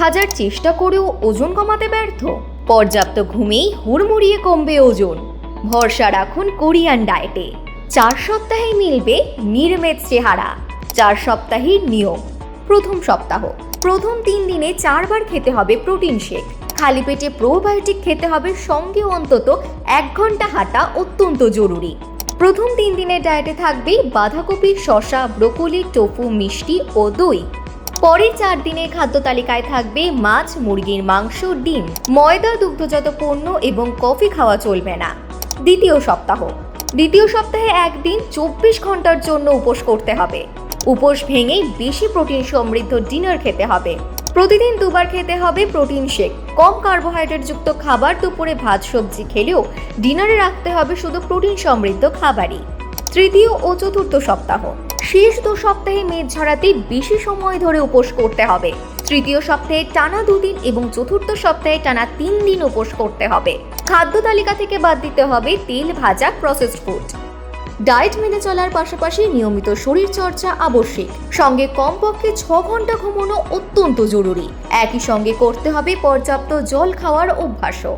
হাজার চেষ্টা করেও ওজন কমাতে ব্যর্থ। পর্যাপ্ত ঘুমেই হুড়মুড়িয়ে কমবে ওজন। ভরসা রাখুন কোরিয়ান ডায়েটে। চার সপ্তাহেই মিলবে নির্মেদ চেহারা। চার সপ্তাহের নিয়ম। প্রথম সপ্তাহ। প্রথম তিন দিনে চারবার খেতে হবে প্রোটিন শেক। খালি পেটে প্রোবায়োটিক খেতে হবে সঙ্গে অন্তত এক ঘণ্টা হাঁটা অত্যন্ত জরুরি। প্রথম তিন দিনের ডায়েটে থাকবে বাঁধাকপি, শসা, ব্রোকলি, টোফু, মিষ্টি ও দই। পরের চার দিনের খাদ্য তালিকায় থাকবে মাছ, মুরগির মাংস, ডিম। ময়দা, দুগ্ধজাত পণ্য এবং কফি খাওয়া চলবে না। দ্বিতীয় সপ্তাহ। দ্বিতীয় সপ্তাহে একদিন চব্বিশ ঘণ্টার জন্য উপোস করতে হবে। উপোস ভেঙেই বেশি প্রোটিন সমৃদ্ধ ডিনার খেতে হবে। প্রতিদিন দুবার খেতে হবে প্রোটিন শেক। কম কার্বোহাইড্রেট যুক্ত খাবার দুপুরে ভাত, সবজি খেলেও ডিনারে রাখতে হবে শুধু প্রোটিন সমৃদ্ধ খাবারই। তৃতীয় ও চতুর্থ সপ্তাহ। শেষ দু সপ্তাহে মেদ ঝরাতে বেশি সময় ধরে উপোস করতে হবে। তৃতীয় সপ্তাহে টানা দুদিন এবং চতুর্থ সপ্তাহে টানা তিন দিন উপোস করতে হবে। খাদ্য তালিকা থেকে বাদ দিতে হবে তেল ভাজা প্রসেসড ফুড ডায়েট মেনে চলার পাশাপাশি নিয়মিত শরীর চর্চা আবশ্যিক। সঙ্গে কমপক্ষে ছ ঘণ্টা ঘুমানো অত্যন্ত জরুরি। একই সঙ্গে করতে হবে পর্যাপ্ত জল খাওয়ার অভ্যাসও।